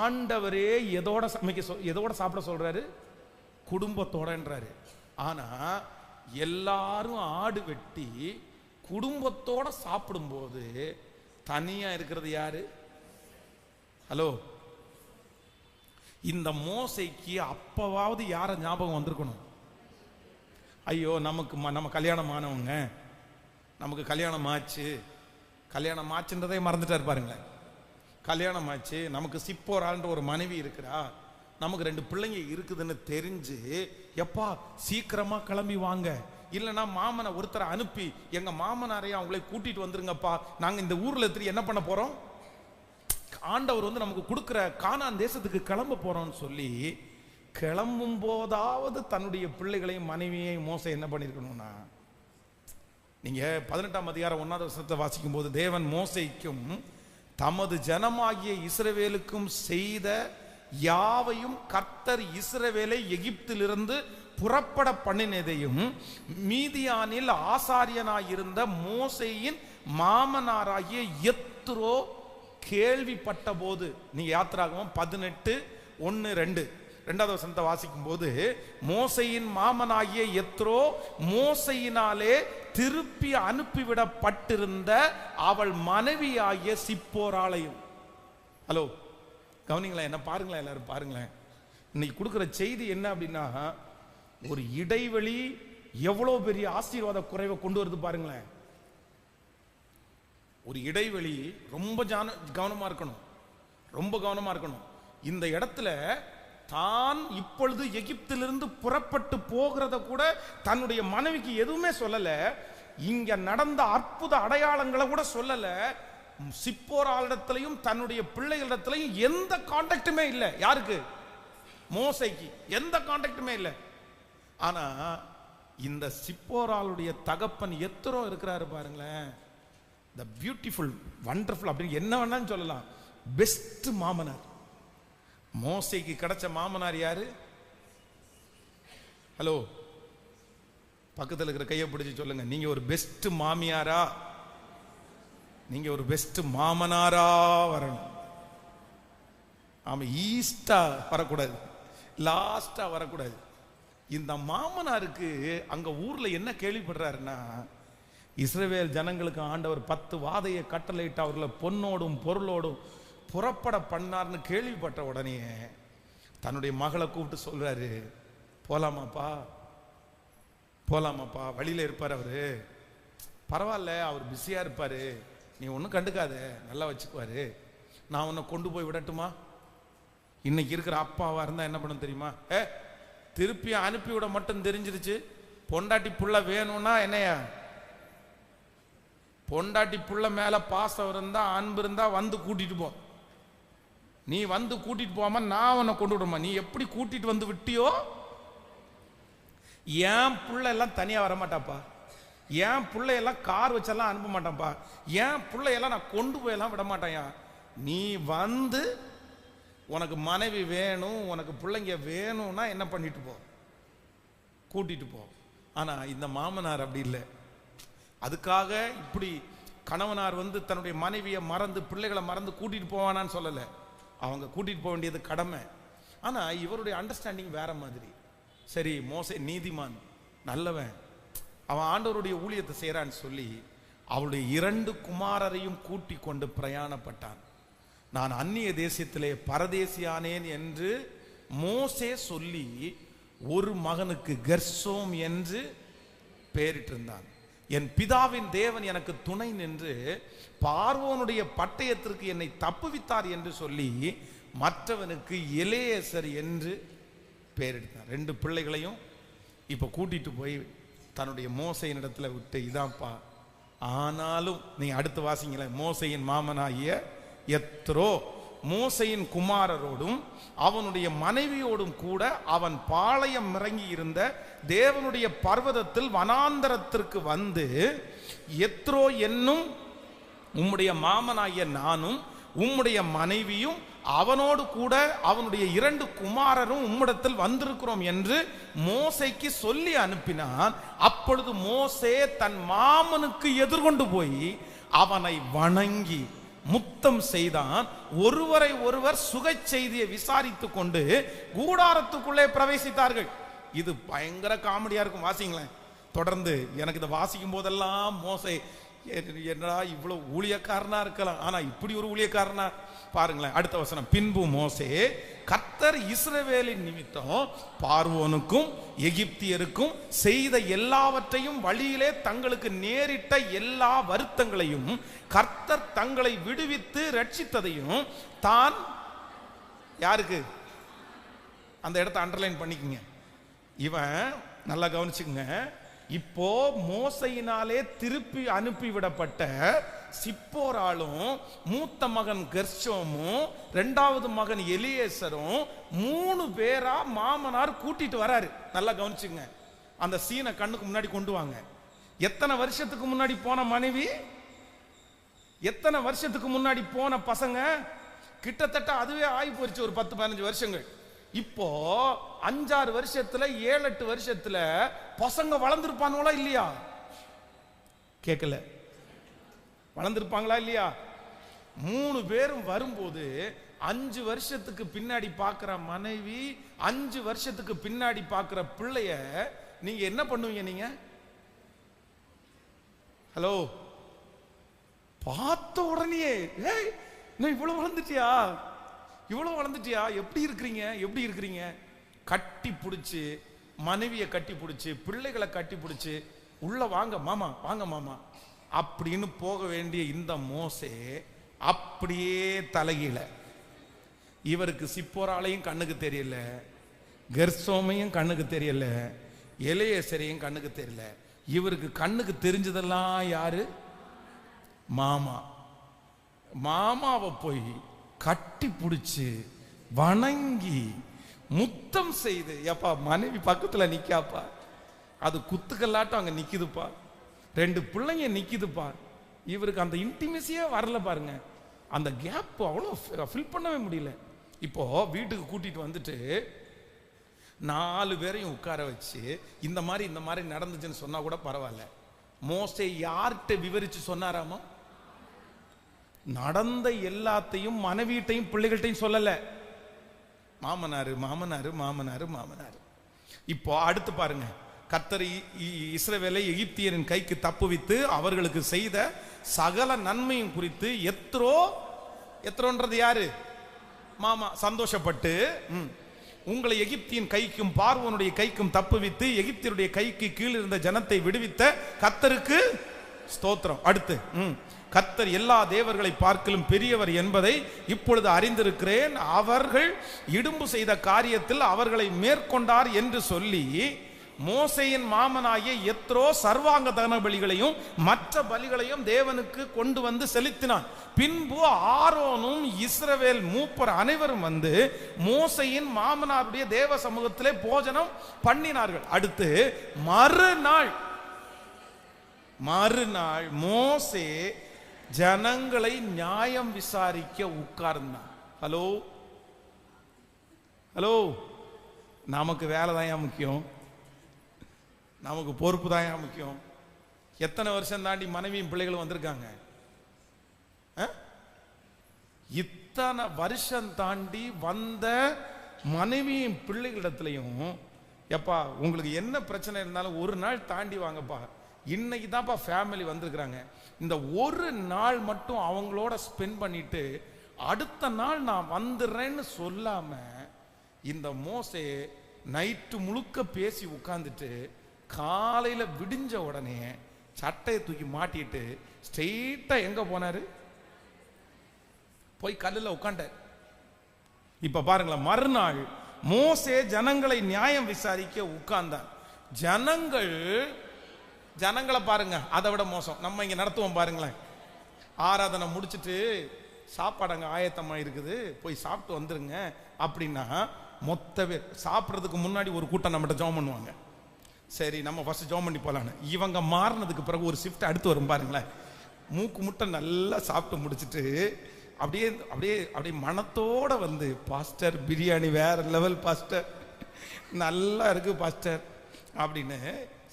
ஆண்டவரே எதோட சமைக்க சொல் எதோட சாப்பிட சொல்றாரு? குடும்பத்தோடன்றாரு. ஆனா எல்லாரும் ஆடு வெட்டி குடும்பத்தோட சாப்பிடும்போது தனியா இருக்கிறது யாரு? ஹலோ. இந்த மோசைக்கு அப்பவாவது யார ஞாபகம் வந்திருக்கணும்? ஐயோ நமக்கு ம- நம்ம கல்யாணம் ஆனவங்க நமக்கு கல்யாணம் ஆச்சு. கல்யாணம் ஆச்சுன்றதே மறந்துட்டா பாருங்களேன். கல்யாணம் ஆச்சு நமக்கு சிப்போரான்ற ஒரு மனைவி இருக்கிறா நமக்கு ரெண்டு பிள்ளைங்க இருக்குதுன்னு தெரிஞ்சு எப்பா சீக்கிரமா கிளம்பி வாங்க. இல்லைன்னா மாமனை ஒருத்தரை அனுப்பி எங்க மாமனாரையும் அவங்களே கூட்டிட்டு வந்துருங்கப்பா. நாங்க இந்த ஊர்ல திரும்பி என்ன பண்ண போறோம்? ஆண்டவர் வந்து நமக்கு கொடுக்குற காணான் தேசத்துக்கு கிளம்ப போறோம்னு சொல்லி கிளம்பும் போதாவது தன்னுடைய பிள்ளைகளையும் மனைவியையும் மோசம் என்ன பண்ணியிருக்கணும்னா நீங்க பதினெட்டாம் அதிகாரம் ஒன்னாவது வருஷத்தை வாசிக்கும் போது தேவன் மோசைக்கும் தமது ஜனமாகிய இஸ்ரவேலுக்கும் செய்த யாவையும் கர்த்தர் இஸ்ரவேலை எகிப்திலிருந்து புறப்பட பண்ணினதையும் மீதியானில் ஆசாரியனாயிருந்த மோசையின் மாமனாராகிய எத்ரோ கேள்விப்பட்ட போது நீங்க யாத்திராகவும் பதினெட்டு ஒன்று ரெண்டு. ரெண்டாவது வசனத்தை வாசிக்கும் போது மோசையின் மாமனாகிய எத்ரோ மோசையினாலே திருப்பி அனுப்பிவிடப்பட்டிருந்த அவள் மனைவியாகிய சிப்போராலையும் ஹலோ கவனிங்களேன் என்ன பாருங்களேன் எல்லாரும் பாருங்களேன். இன்னைக்கு கொடுக்குற செய்தி என்ன அப்படின்னா ஒரு இடைவெளி எவ்வளோ பெரிய ஆசீர்வாத குறைவை கொண்டு வருது பாருங்களேன். ஒரு இடைவெளி ரொம்ப ஜான கவனமாக இருக்கணும். ரொம்ப கவனமாக இருக்கணும். இந்த இடத்துல தான் இப்பொழுது எகிப்திலிருந்து புறப்பட்டு போகிறத கூட தன்னுடைய மனைவிக்கு எதுவுமே சொல்லலை. இங்க நடந்த அற்புத அடையாளங்களை கூட சொல்லலை. சிப்போராளிடத்திலையும் தன்னுடைய பிள்ளைகளிடத்திலையும் எந்த காண்டாக்டுமே இல்லை. யாருக்கு? மோசைக்கு. எந்த காண்டாக்டுமே இல்லை. ஆனா இந்த சிப்போராளுடைய தகப்பன் எத்தரோ இருக்கிறாரு பாருங்களேன். த பியூட்டிஃபுல் வண்டர்ஃபுல் அப்படின்னு என்ன வேணாலும் சொல்லலாம். பெஸ்ட் மாமனார். மோசைக்கு கிடைச்ச மாமனார் யாரு? ஹலோ பக்கத்தில் இருக்கிற கையை பிடிச்சி சொல்லுங்க. நீங்க ஒரு பெஸ்ட் மாமியாரா? நீங்க ஒரு பெஸ்ட் மாமனாரா வரணும். ஆமா ஈஸ்டா வரக்கூடாது. லாஸ்டா வரக்கூடாது. இந்த மாமனாருக்கு அங்க ஊர்ல என்ன கேள்விப்படுறாருன்னா இஸ்ரேவேல் ஜனங்களுக்கு ஆண்டவர் பத்து வாதையை கட்டளையிட்டு அவர்களை பொன்னோடும் பொருளோடும் புறப்பட பண்ணார்னு கேள்விப்பட்ட உடனே தன்னுடைய மகளை கூப்பிட்டு சொல்கிறாரு போகலாமாப்பா போகலாமாப்பா வழியில இருப்பார் அவர். பரவாயில்ல அவர் பிஸியாக இருப்பார். நீ ஒன்றும் கண்டுக்காத. நல்லா வச்சுக்குவாரு. நான் உன்னை கொண்டு போய் விடட்டுமா? இன்னைக்கு இருக்கிற அப்பாவாக இருந்தால் என்ன பண்ண தெரியுமா? ஏ திருப்பி அனுப்பி விட மட்டும் தெரிஞ்சிருச்சு. பொண்டாட்டி புள்ள வேணும்னா என்னையா? பொண்டாட்டி புள்ள மேலே பாசம் இருந்தால் அன்பு இருந்தால் வந்து கூட்டிகிட்டு போ. நீ வந்து கூட்டிட்டு போகாம நான் உன்னை கொண்டு விடுமா நீ எப்படி கூட்டிட்டு வந்து விட்டியோ என் புள்ள எல்லாம் தனியா வர மாட்டாப்பா என் பிள்ளையெல்லாம் கார் வச்செல்லாம் அனுப்ப மாட்டான்ப்பா. என் பிள்ளையெல்லாம் நான் கொண்டு போயெல்லாம் விட மாட்டேன்யா நீ வந்து உனக்கு மனைவி வேணும் உனக்கு பிள்ளைங்க வேணும்னா என்ன பண்ணிட்டு போ. கூட்டிட்டு போ. ஆனால் இந்த மாமனார் அப்படி இல்லை. அதுக்காக இப்படி கணவனார் வந்து தன்னுடைய மனைவியை மறந்து பிள்ளைகளை மறந்து கூட்டிட்டு போவானான்னு சொல்லலை. அவங்க கூட்டிகிட்டு போக வேண்டியது கடமை. ஆனால் இவருடைய அண்டர்ஸ்டாண்டிங் வேற மாதிரி. சரி மோசே நீதிமான் நல்லவன். அவன் ஆண்டவருடைய ஊழியத்தை செய்கிறான்னு சொல்லி அவளுடைய இரண்டு குமாரரையும் கூட்டி கொண்டு பிரயாணப்பட்டான். நான் அந்நிய தேசியத்திலே பரதேசியானேன் என்று மோசே சொல்லி ஒரு மகனுக்கு கர்சோம் என்று பெயரிட்டிருந்தான். என் பிதாவின் தேவன் எனக்கு துணை நின்று பார்வோனுடைய பட்டயத்திற்கு என்னை தப்புவித்தார் என்று சொல்லி மற்றவனுக்கு இளையசர் என்று பெயரிட்டார் ரெண்டு பிள்ளைகளையும் இப்போ கூட்டிட்டு போய் தன்னுடைய மோசையின் இடத்துல விட்டு இதான்ப்பா ஆனாலும் நீ அடுத்து வாசிங்களேன் மோசையின் மாமனாகிய எத்ரோ மோசையின் குமாரரோடும் அவனுடைய மனைவியோடும் கூட அவன் பாளையம் இறங்கி இருந்த தேவனுடைய பர்வதத்தில் வனாந்தரத்திற்கு வந்து எத்ரோ என்னும் உம்முடைய மாமனாகிய நானும் உம்முடைய மனைவியும் அவனோடு கூட அவனுடைய இரண்டு குமாரரும் உம்மிடத்தில் வந்திருக்கிறோம் என்று மோசைக்கு சொல்லி அனுப்பினான். அப்பொழுது மோசே தன் மாமனுக்கு எதிர்கொண்டு போய் அவனை வணங்கி முத்தம் செய்தான் ஒருவரை ஒருவர் சுகை செய்தியை விசாரித்துக் கொண்டு கூடாரத்துக்குள்ளே பிரவேசித்தார்கள். இது பயங்கர காமெடியா இருக்கும் வாசிங்களேன். தொடர்ந்து எனக்கு இதை வாசிக்கும் போதெல்லாம் மோசை என்னடா இவ்வளவு ஊழியக்காரனா இருக்கலாம். ஆனா இப்படி ஒரு ஊழியக்காரனா? பாருங்களேன் அடுத்த வசனம். பின்பு மோசே கர்த்தர் இஸ்ரவேலின் நிமித்தம் பார்வோனுக்கும் எகிப்தியருக்கும் செய்த எல்லாவற்றையும் வழியிலே தங்களுக்கு நேரிட்ட எல்லா வருத்தங்களையும் கர்த்தர் தங்களை விடுவித்து ரட்சித்ததையும் தான் யாருக்கு? அந்த இடத்த அண்டர்லைன் பண்ணிக்கங்க. இவன் நல்லா கவனிச்சுக்கங்க. இப்போ மோசையினாலே திருப்பி அனுப்பிவிடப்பட்ட சிப்போராலும் மூத்த மகன் கெர்ஷோமும் ரெண்டாவது மகன் எலியேசரும் மூணு பேரா மாமனார் கூட்டிட்டு வராரு. நல்லா கவனிச்சுங்க. அந்த சீனை கண்ணுக்கு முன்னாடி கொண்டு வாங்க. எத்தனை வருஷத்துக்கு முன்னாடி போன மனைவி? எத்தனை வருஷத்துக்கு முன்னாடி போன பசங்க? கிட்டத்தட்ட அதுவே ஆகி போயிடுச்சு ஒரு பத்து பதினஞ்சு வருஷங்கள். இப்போ அஞ்சாறு வருஷத்துல ஏழு எட்டு வருஷத்துல பசங்க வளர்ந்துருப்பானுங்களா இல்லையா? கேட்கல வளர்ந்துருப்பாங்களா இல்லையா? மூணு பேரும் வரும்போது அஞ்சு வருஷத்துக்கு பின்னாடி பார்க்குற மனைவி அஞ்சு வருஷத்துக்கு பின்னாடி பார்க்குற பிள்ளைய நீங்க என்ன பண்ணுவீங்க நீங்க? ஹலோ? பார்த்த உடனே ஏய் நீ இவ்வளவு வளர்ந்துட்டியா? இவ்வளோ வளர்ந்துட்டியா? எப்படி இருக்கிறீங்க? எப்படி இருக்கிறீங்க? கட்டி பிடிச்சி மனைவியை கட்டி பிடிச்சி பிள்ளைகளை கட்டி பிடிச்சி உள்ள வாங்க மாமா வாங்க மாமா. அப்படின்னு போக வேண்டிய இந்த மோசே அப்படியே தலைகீழ. இவருக்கு சிப்போராலையும் கண்ணுக்கு தெரியல கெர்சோமையும் கண்ணுக்கு தெரியல இளையசரையும் கண்ணுக்கு தெரியல. இவருக்கு கண்ணுக்கு தெரிஞ்சதெல்லாம் யாரு? மாமா. மாமாவை போய் கட்டி பிடிச்சி வணங்கி முத்தம் செய்து எப்பா மனைவி பக்கத்தில் நிற்காப்பா அது குத்துக்கல்லாட்டம் அங்கே நிற்கிதுப்பா ரெண்டு பிள்ளைங்க நிற்கிதுப்பா இவருக்கு அந்த இன்டிமெசியே வரல பாருங்க. அந்த கேப் அவ்வளோ ஃபில் பண்ணவே முடியல. இப்போ வீட்டுக்கு கூட்டிட்டு வந்துட்டு நாலு பேரையும் உட்கார வச்சு இந்த மாதிரி இந்த மாதிரி நடந்துச்சுன்னு சொன்னால் கூட பரவாயில்ல. மோஸ்டே யார்கிட்ட விவரித்து சொன்னாராமோ நடந்த எல்லாத்தையும் மனைவிட்டையும் பிள்ளைகள்ட்டையும் சொல்லல. மாமனாரு மாமனாரு மாமனாரு மாமனாரு. இப்போ அடுத்து பாருங்க. கர்த்தர் இ- இ- இஸ்ரவேலை எகிப்தியரின் கைக்கு தப்புவித்து அவர்களுக்கு செய்த சகல நன்மையும் குறித்து எத்ரோ எத்ரோன்றது யாரு? மாமா சந்தோஷப்பட்டு ம், உங்களை எகிப்தியின் கைக்கும் பார்வனுடைய கைக்கும் தப்புவித்து எகிப்தியருடைய கைக்கு கீழ் இருந்த ஜனத்தை விடுவித்த கத்தருக்கு ஸ்தோத்திரம். அடுத்து கத்தர் கர்த்தர் எல்லா தேவர்களை பார்க்கலும் பெரியவர் என்பதை இப்பொழுது அறிந்திருக்கிறேன். அவர்கள் இடும்பு செய்த காரியத்தில் அவர்களை மேற்கொண்டார் என்று சொல்லி மோசையின் மாமனாகிய எத்ரோ சர்வாங்க தகன பலிகளையும் மற்ற பலிகளையும் தேவனுக்கு கொண்டு வந்து செலுத்தினான். பின்பு ஆரோனும் இஸ்ரவேல் மூப்பர் அனைவரும் வந்து மோசையின் மாமனாருடைய தேவ சமூகத்திலே போஜனம் பண்ணினார்கள். அடுத்து மறுநாள் மறுநாள் மோசே ஜனங்களை நியாயம் விசாரிக்க உட்கார்ந்தான். ஹலோ? ஹலோ? நமக்கு வேலை தான் முக்கியம்? நமக்கு பொறுப்பு தான் முக்கியம்? எத்தனை வருஷம் தாண்டி மனைவியும் பிள்ளைகளும் வந்திருக்காங்க? ஆ? இத்தனை வருஷம் தாண்டி வந்த மனைவியும் பிள்ளைகளிடத்துலையும் எப்பா உங்களுக்கு என்ன பிரச்சனை இருந்தாலும் ஒரு நாள் தாண்டி வாங்கப்பா. இன்னைக்கு தான்ப்பா ஃபேமிலி வந்திருக்கிறாங்க. இந்த ஒரு நாள் மட்டும் அவங்களோட ஸ்பெண்ட் பண்ணிட்டு அடுத்த நாள் நான் வந்துடுறேன்னு சொல்லாம இந்த மோசே நைட்டு முழுக்க பேசி உட்காந்துட்டு காலையில் விடிஞ்ச உடனே சட்டையை தூக்கி மாட்டிட்டு ஸ்ட்ரெயிட்டாக எங்கே போனார்? போய் கல்லில் உட்காண்டார் இப்போ பாருங்களேன் மறுநாள் மோசே ஜனங்களை நியாயம் விசாரிக்க உட்கார்ந்தான் ஜனங்கள் ஜனங்களை பாருங்க அதை விட மோசம். நம்ம இங்க நடத்துவோம் பாருங்களேன். ஆராதனை முடிச்சிட்டு சாப்பாடு அங்கே ஆயத்தமா இருக்குது போய் சாப்பிட்டு வந்துருங்க அப்படின்னா மொத்த பேர் சாப்பிட்றதுக்கு முன்னாடி ஒரு கூட்டம் நம்மகிட்ட ஜோம் பண்ணுவாங்க. சரி நம்ம ஃபர்ஸ்ட் ஜோம் பண்ணி போகலான்னு இவங்க மாறினதுக்கு பிறகு ஒரு ஷிஃப்ட் அடுத்து வரும் பாருங்களேன். மூக்கு முட்டை நல்லா சாப்பிட்டு முடிச்சுட்டு அப்படியே அப்படியே அப்படியே மனத்தோட வந்து பாஸ்டர் பிரியாணி வேற லெவல் பாஸ்டர். நல்லா இருக்கு பாஸ்டர். அப்படின்னு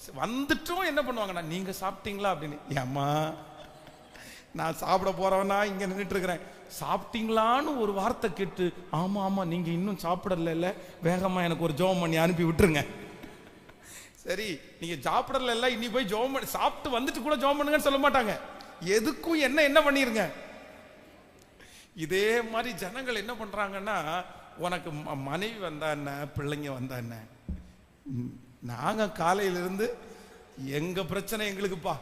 வந்துட்டும் என்ன பண்ணுவாங்கண்ணா நீங்க சாப்பிட்டீங்களா? அப்படின்னு. ஏம்மா நான் சாப்பிட போறவனா? இங்க நின்றுட்டு இருக்கிறேன். சாப்பிட்டீங்களான்னு ஒரு வார்த்தை கேட்டு ஆமா ஆமா நீங்க இன்னும் சாப்பிடல வேகமா எனக்கு ஒரு ஜோம் பண்ணி அனுப்பி விட்டுருங்க. சரி நீங்க சாப்பிடல இனி போய் ஜோம் பண்ணி சாப்பிட்டு வந்துட்டு கூட ஜோம் பண்ணுங்கன்னு சொல்ல மாட்டாங்க. எதுக்கும் என்ன என்ன பண்ணிருங்க. இதே மாதிரி ஜனங்கள் என்ன பண்றாங்கன்னா உனக்கு ம- மனைவி வந்தா என்ன? பிள்ளைங்க வந்தா என்ன? நாங்கள் காலையிலிருந்து எங்கள் பிரச்சனை எங்களுக்குப்பா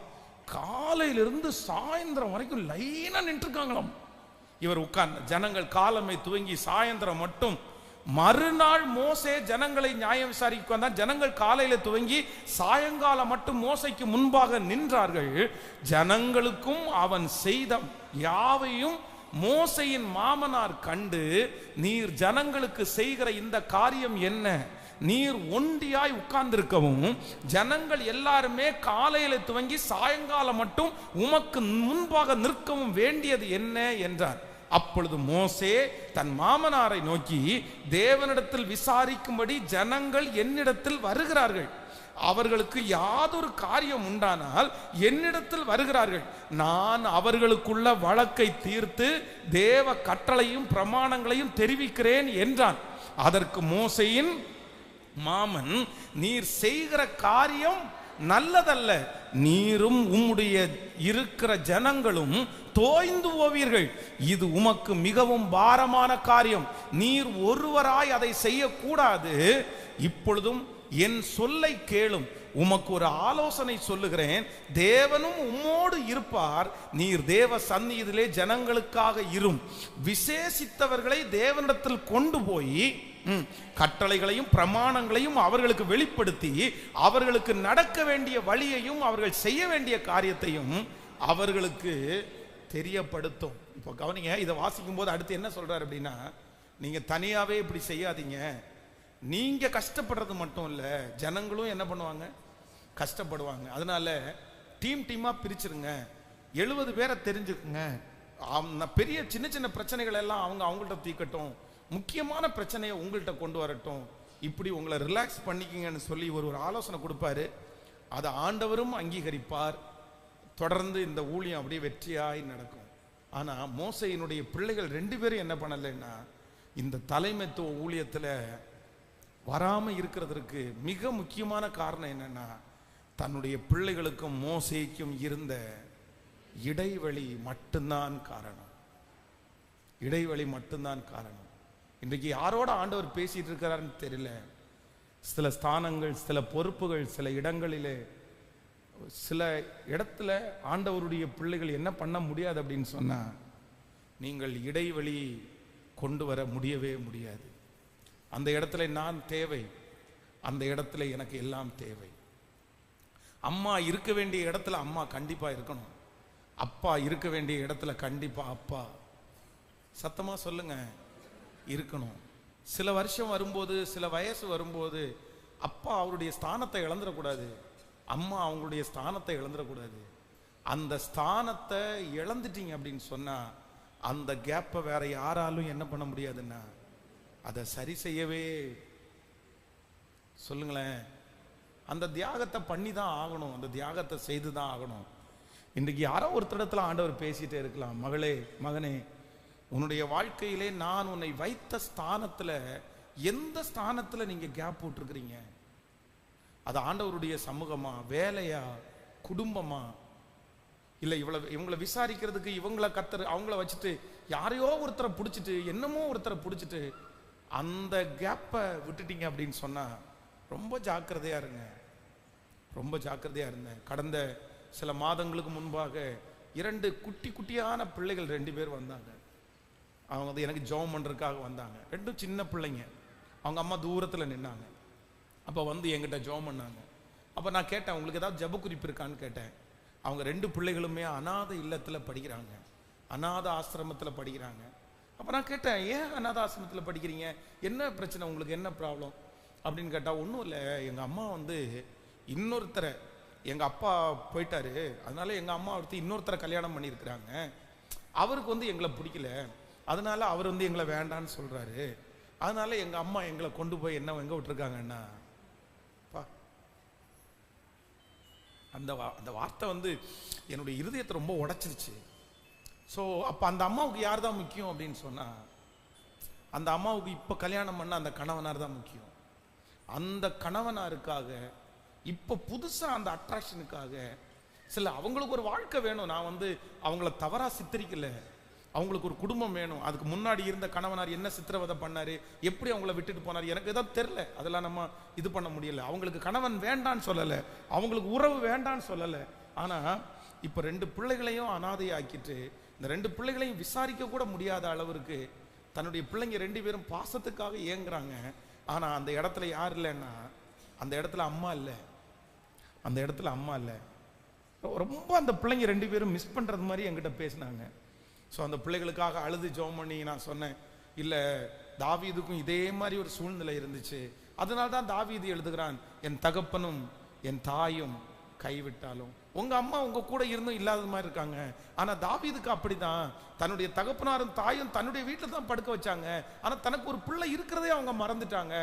காலையிலிருந்து சாயந்தரம் வரைக்கும் லைனாக நின்றுருக்காங்களாம். இவர் உட்கார்ந்த ஜனங்கள் காலமை துவங்கி சாயந்தரம் மட்டும் மறுநாள் மோசே ஜனங்களை நியாயம் விசாரிக்க வந்தால் ஜனங்கள் காலையில் துவங்கி சாயங்காலம் மட்டும் மோசைக்கு முன்பாக நின்றார்கள். ஜனங்களுக்கும் அவன் செய்த யாவையும் மோசையின் மாமனார் கண்டு நீர் ஜனங்களுக்கு செய்கிற இந்த காரியம் என்ன? நீர் ஒண்டியாய் உட்கார்ந்திருக்கவும் ஜனங்கள் எல்லாருமே காலையில துவங்கி சாயங்காலம் மட்டும் உமக்கு முன்பாக நிற்கவும் வேண்டியது என்ன என்றார். அப்பொழுது மோசே தன் மாமனாரை நோக்கி தேவனிடத்தில் விசாரிக்கும்படி ஜனங்கள் என்னிடத்தில் வருகிறார்கள். அவர்களுக்கு யாதொரு காரியம் உண்டானால் என்னிடத்தில் வருகிறார்கள். நான் அவர்களுக்குள்ள வழக்கை தீர்த்து தேவ கட்டளையும் பிரமாணங்களையும் தெரிவிக்கிறேன் என்றான். அதற்கு மோசையின் மாமன் நீர் செய்கிற காரியம் நல்லதல்ல. நீரும் உம்முடைய இருக்கிற ஜனங்களும் தோய்ந்து போவீர்கள். இது உமக்கு மிகவும் பாரமான காரியம். நீர் ஒருவராய் அதை செய்யக்கூடாது. இப்பொழுதும் என் சொல்லை கேளும். உமக்கு ஒரு ஆலோசனை சொல்லுகிறேன். தேவனும் உம்மோடு இருப்பார். நீர் தேவ சந்நிதியிலே ஜனங்களுக்காக இரும். விசேஷித்தவர்களை தேவனிடத்தில் கொண்டு போய் கட்டளைகளையும் பிரமாணங்களையும் அவர்களுக்கு வெளிப்படுத்தி அவர்களுக்கு நடக்க வேண்டிய வழியையும் அவர்கள் செய்ய வேண்டிய காரியத்தையும் அவர்களுக்கு தெரியப்படுத்தும். இப்போ கவனிங்க இதை வாசிக்கும் போது அடுத்து என்ன சொல்றாரு அப்படின்னா நீங்க தனியாவே இப்படி செய்யாதீங்க. நீங்க கஷ்டப்படுறது மட்டும் இல்ல ஜனங்களும் என்ன பண்ணுவாங்க? கஷ்டப்படுவாங்க. அதனால டீம் டீமா பிரிச்சிருங்க. எழுபது பேரை தெரிஞ்சுக்குங்க. பெரிய சின்ன சின்ன பிரச்சனைகள் எல்லாம் அவங்க அவங்கள்ட்ட தீக்கட்டும். முக்கியமான பிரச்சனையை உங்கள்கிட்ட கொண்டு வரட்டும். இப்படி உங்களை ரிலாக்ஸ் பண்ணிக்கிங்கன்னு சொல்லி ஒரு ஒரு ஆலோசனை கொடுப்பாரு. அதை ஆண்டவரும் அங்கீகரிப்பார். தொடர்ந்து இந்த ஊழியம் அப்படியே வெற்றியாய் நடக்கும். ஆனால் மோசையினுடைய பிள்ளைகள் ரெண்டு பேரும் என்ன பண்ணலைன்னா இந்த தலைமைத்துவ ஊழியத்தில் வராமல் இருக்கிறதுக்கு மிக முக்கியமான காரணம் என்னென்னா தன்னுடைய பிள்ளைகளுக்கும் மோசைக்கும் இருந்த இடைவெளி மட்டும்தான் காரணம். இடைவெளி மட்டும்தான் காரணம். இன்றைக்கு யாரோட ஆண்டவர் பேசிட்டு இருக்கிறாருன்னு தெரியல. சில ஸ்தானங்கள் சில பொறுப்புகள் சில இடங்களிலே சில இடத்துல ஆண்டவருடைய பிள்ளைகள் என்ன பண்ண முடியாது அப்படின்னு சொன்னால் நீங்கள் இடைவெளி கொண்டு வர முடியவே முடியாது. அந்த இடத்துல நான் தேவை அந்த இடத்துல எனக்கு எல்லாம் தேவை. அம்மா இருக்க வேண்டிய இடத்துல அம்மா கண்டிப்பாக இருக்கணும். அப்பா இருக்க வேண்டிய இடத்துல கண்டிப்பாக அப்பா. சத்தமாக சொல்லுங்கள் இருக்கணும். சில வருஷம் வரும்போது சில வயசு வரும்போது அப்பா அவருடைய ஸ்தானத்தை இழந்துடக்கூடாது. அம்மா அவங்களுடைய ஸ்தானத்தை இழந்துடக்கூடாது. அந்த ஸ்தானத்தை இழந்துட்டீங்க அப்படின்னு சொன்னால் அந்த கேப்பை வேற யாராலும் என்ன பண்ண முடியாதுன்னா அதை சரி செய்யவே சொல்லுங்களேன். அந்த தியாகத்தை பண்ணி தான் ஆகணும். அந்த தியாகத்தை செய்து தான் ஆகணும். இன்றைக்கு யாரோ ஒருத்தடத்தில் ஆண்டவர் பேசிகிட்டே இருக்கலாம். மகளே மகனே உன்னுடைய வாழ்க்கையிலே நான் உன்னை வைத்த ஸ்தானத்தில் எந்த ஸ்தானத்தில் நீங்கள் கேப் போட்டிருக்கிறீங்க? அது ஆண்டவருடைய சமூகமா வேலையா குடும்பமா? இல்லை இவ்வளவு இவங்களை விசாரிக்கிறதுக்கு இவங்கள கத்துற அவங்கள வச்சுட்டு யாரையோ ஒருத்தரை பிடிச்சிட்டு என்னமோ ஒருத்தரை பிடிச்சிட்டு அந்த கேப்பை விட்டுட்டீங்க அப்படின்னு சொன்னால் ரொம்ப ஜாக்கிரதையாக இருங்க. ரொம்ப ஜாக்கிரதையாக இருந்தேன் கடந்த சில மாதங்களுக்கு முன்பாக இரண்டு குட்டி குட்டியான பிள்ளைகள் ரெண்டு பேர் வந்தாங்க. அவங்க வந்து எனக்கு ஜெபம் பண்ணுறதுக்காக வந்தாங்க. ரெண்டும் சின்ன பிள்ளைங்க. அவங்க அம்மா தூரத்தில் நின்னாங்க. அப்போ வந்து என்கிட்ட ஜெபம் பண்ணாங்க. அப்போ நான் கேட்டேன் உங்களுக்கு ஏதாவது ஜெப குறிப்பு இருக்கான்னு கேட்டேன். அவங்க ரெண்டு பிள்ளைகளுமே அனாதை இல்லத்தில் படிக்கிறாங்க. அனாதை ஆசிரமத்தில் படிக்கிறாங்க. அப்போ நான் கேட்டேன் ஏன் அனாதை ஆசிரமத்தில் படிக்கிறீங்க? என்ன பிரச்சனை? உங்களுக்கு என்ன ப்ராப்ளம் அப்படின்னு கேட்டால் ஒன்றும் இல்லை. எங்கள் அம்மா வந்து இன்னொருத்தரை எங்கள் அப்பா போயிட்டாரு. அதனால எங்கள் அம்மா ஒருத்தர் இன்னொருத்தரை கல்யாணம் பண்ணியிருக்கிறாங்க. அவருக்கு வந்து எங்களை பிடிக்கல. அதனால அவர் வந்து எங்களை வேண்டான்னு சொல்கிறாரு அதனால எங்கள் அம்மா எங்களை கொண்டு போய் என்ன எங்கே விட்டுருக்காங்கண்ணா பா. அந்த வா- அந்த வார்த்தை வந்து என்னுடைய இருதயத்தை ரொம்ப உடச்சிருச்சு. ஸோ அப்போ அந்த அம்மாவுக்கு யார் தான் முக்கியம் அப்படின்னு சொன்னால் அந்த அம்மாவுக்கு இப்போ கல்யாணம் பண்ண அந்த கணவனார் தான் முக்கியம். அந்த கணவனாருக்காக இப்போ புதுசாக அந்த அட்ராக்ஷனுக்காக சில அவங்களுக்கு ஒரு வாழ்க்கை வேணும். நான் வந்து அவங்கள தவறாக சித்தரிக்கலை. அவங்களுக்கு ஒரு குடும்பம் வேணும். அதுக்கு முன்னாடி இருந்த கணவனார் என்ன சித்திரவதை பண்ணாரு? எப்படி அவங்கள விட்டுட்டு போனார்? எனக்கு எதாவது தெரில அதெல்லாம் நம்ம இது பண்ண முடியல. அவங்களுக்கு கணவன் வேண்டான்னு சொல்லலை. அவங்களுக்கு உறவு வேண்டான்னு சொல்லலை. ஆனால் இப்போ ரெண்டு பிள்ளைகளையும் அனாதையாக்கிட்டு இந்த ரெண்டு பிள்ளைகளையும் விசாரிக்க கூட முடியாத அளவிற்கு தன்னுடைய பிள்ளைங்க ரெண்டு பேரும் பாசத்துக்காக ஏங்குறாங்க ஆனால் அந்த இடத்துல யார் இல்லைன்னா அந்த இடத்துல அம்மா இல்லை. அந்த இடத்துல அம்மா இல்லை. ரொம்ப அந்த பிள்ளைங்க ரெண்டு பேரும் மிஸ் பண்ணுறது மாதிரி என்கிட்ட பேசினாங்க. ஸோ அந்த பிள்ளைகளுக்காக அழுது ஜோம் பண்ணி நான் சொன்னேன் இல்லை தாவீதுக்கும் இதே மாதிரி ஒரு சூழ்நிலை இருந்துச்சு. அதனால தான் தாவீது எழுதுகிறான் என் தகப்பனும் என் தாயும் கைவிட்டாலும். உங்க அம்மா உங்க கூட இருந்தும் இல்லாத மாதிரி இருக்காங்க. ஆனால் தாவீதுக்கு அப்படிதான். தன்னுடைய தகப்பனாரும் தாயும் தன்னுடைய வீட்டில் தான் படுக்க வச்சாங்க. ஆனால் தனக்கு ஒரு பிள்ளை இருக்கிறதே அவங்க மறந்துட்டாங்க.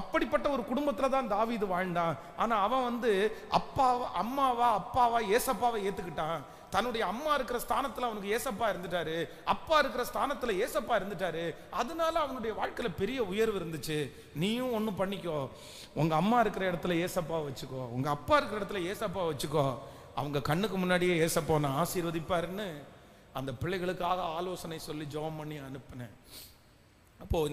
அப்படிப்பட்ட ஒரு குடும்பத்தில் தான் தாவீது வாழ்ந்தான். ஆனால் அவன் வந்து அப்பாவா அம்மாவா அப்பாவா ஏசப்பாவை ஏற்றுக்கிட்டான் தன்னுடைய அம்மா இருக்கிற ஸ்தானத்தில் அவனுக்கு ஏசப்பா இருந்துட்டாரு அப்பா இருக்கிற ஸ்தானத்தில் ஏசப்பா இருந்துட்டாரு அதனால அவனுடைய வாழ்க்கையில் பெரிய உயர்வு இருந்துச்சு. நீயும் ஒன்றும் பண்ணிக்கோ. உங்கள் அம்மா இருக்கிற இடத்துல ஏசப்பா வச்சுக்கோ. உங்கள் அப்பா இருக்கிற இடத்துல ஏசப்பா வச்சுக்கோ. அவங்க கண்ணுக்கு முன்னாடியே ஏசப்பா உன்னை ஆசீர்வதிப்பாருன்னு அந்த பிள்ளைகளுக்காக ஆலோசனை சொல்லி ஜெபம் பண்ணி அனுப்பினேன். அப்போது